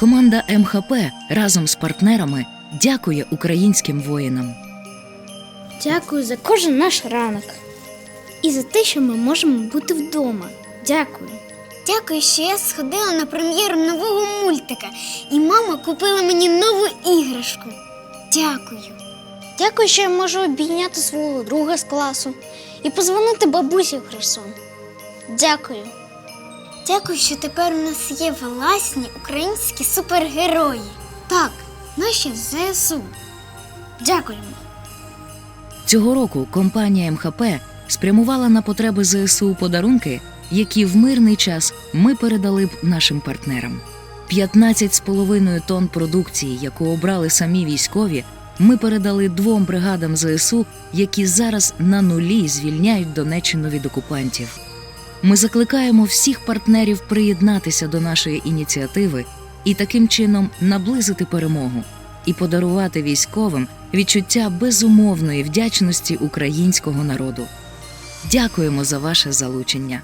Команда МХП разом з партнерами дякує українським воїнам. Дякую за кожен наш ранок. І за те, що ми можемо бути вдома. Дякую. Дякую, що я сходила на прем'єру нового мультика, і мама купила мені нову іграшку. Дякую. Дякую, що я можу обійняти свого друга з класу і позвонити бабусі в Херсон. Дякую. Дякую, що тепер у нас є власні українські супергерої. Так, наші ЗСУ. Дякуємо. Цього року компанія МХП спрямувала на потреби ЗСУ подарунки, які в мирний час ми передали б нашим партнерам. 15,5 тонн продукції, яку обрали самі військові, ми передали двом бригадам ЗСУ, які зараз на нулі звільняють Донеччину від окупантів. Ми закликаємо всіх партнерів приєднатися до нашої ініціативи і таким чином наблизити перемогу і подарувати військовим відчуття безумовної вдячності українського народу. Дякуємо за ваше залучення.